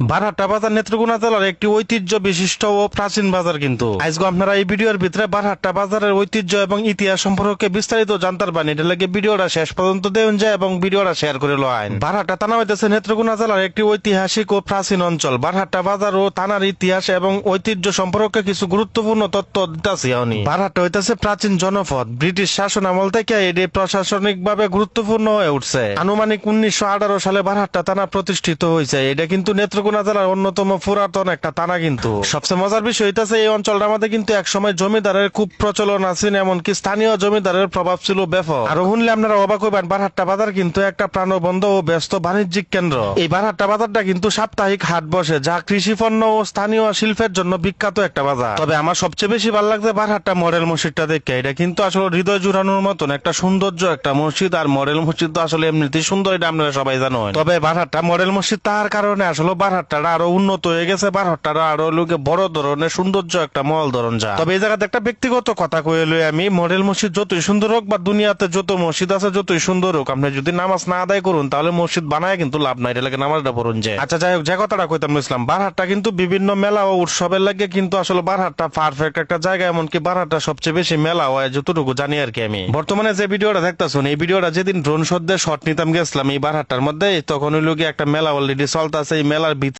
বারহাট্টা বাজার নেত্রকোনা জেলার একটি ঐতিহ্য বিশিষ্ট ও প্রাচীন বাজার কিন্তু। আজকে আপনারা এই ভিডিওর ভিতরে বারহাট্টা বাজারের ঐতিহ্য এবং ইতিহাস সম্পর্কে বিস্তারিত জানতে পারেন এটা লাগে ভিডিওটা শেষ পর্যন্ত দেউন যায় এবং ভিডিওটা শেয়ার করে লয় বারহাট্টা থানা হইতেছে নেত্রকোনা জেলার একটি ঐতিহাসিক ও প্রাচীন অঞ্চল। বারহাট্টা বাজার ও থানার ইতিহাস এবং ঐতিহ্য সম্পর্কে কিছু গুরুত্বপূর্ণ তথ্য দিতেছি আমি। বারহাট্টা হইতেছে প্রাচীন জনপদ। ব্রিটিশ শাসন আমল থেকে এটি প্রশাসনিক ভাবে গুরুত্বপূর্ণ হয়ে উঠছে। আনুমানিক উনিশশো আঠারো সালে বারহাট্টা থানা প্রতিষ্ঠিত হয়েছে। এটা কিন্তু নেত্রকোনা জেলার অন্যতম পুরাতন একটা থানা কিন্তু। সবচেয়ে মজার বিষয় হইতেছে এই অঞ্চলটার মধ্যে কিন্তু একসময় জমিদারের খুব প্রচলন আছে, এমনকি স্থানীয় জমিদারের প্রভাব ছিল ব্যাপক। আর শুনলে আপনারা অবাক হইবেন, বারহাট্টা বাজার কিন্তু একটা প্রাণবন্ধ ও ব্যস্ত বাণিজ্যিক কেন্দ্র। এই বারহাট্টা বাজারটা কিন্তু সাপ্তাহিক হাট বসে, যা কৃষি পণ্য ও স্থানীয় শিল্পের জন্য বিখ্যাত একটা বাজার। তবে আমার সবচেয়ে বেশি ভালো লাগছে বারহাট্টা মডেল মসজিদটা দেখে। এটা কিন্তু আসলে হৃদয় জুড়ানোর মতন একটা সৌন্দর্য একটা মসজিদ, আর মডেল মসজিদ তো আসলে এমনিতেই সুন্দর, এটা আপনারা সবাই জানো তবে বারহাট্টা মডেল মসজিদ তার কারণে আসলে বারহাট্টাটা আরও উন্নত হয়ে গেছে বারহাট্টাটা আরও লোকে বড় ধরনের সৌন্দর্য একটা মহল ধরন যা। তবে এই জায়গাতে একটা ব্যক্তিগত কথা কয়ে লই আমি মডেল মসজিদ যতই সুন্দর হোক বা দুনিয়াতে যত মসজিদ আছে যতই সুন্দর হোক, আপনি যদি নামাজ না আদায় করুন, তাহলে মসজিদ বানায় কিন্তু লাভ নাই এটা লাগে নামাজটা পড়ুন যে। আচ্ছা যাই হোক, যে কথাটা কইতাম ইসলাম বারহাট্টা কিন্তু বিভিন্ন মেলা ও উৎসবের লাগে কিন্তু আসলে বারহাট্টা পারফেক্ট একটা জায়গা, এমনকি বারহাট্টা সবচেয়ে বেশি মেলা হয় যতটুকু জানি আর কি আমি। বর্তমানে যে ভিডিওটা দেখতেছুন, এই ভিডিওটা যেদিন ড্রোন শট দিয়ে শট নিতাম গেছিলাম এই বারহাট্টার মধ্যে, তখন ওই লোকে একটা মেলা অলরেডি চলতেছে, এই মেলার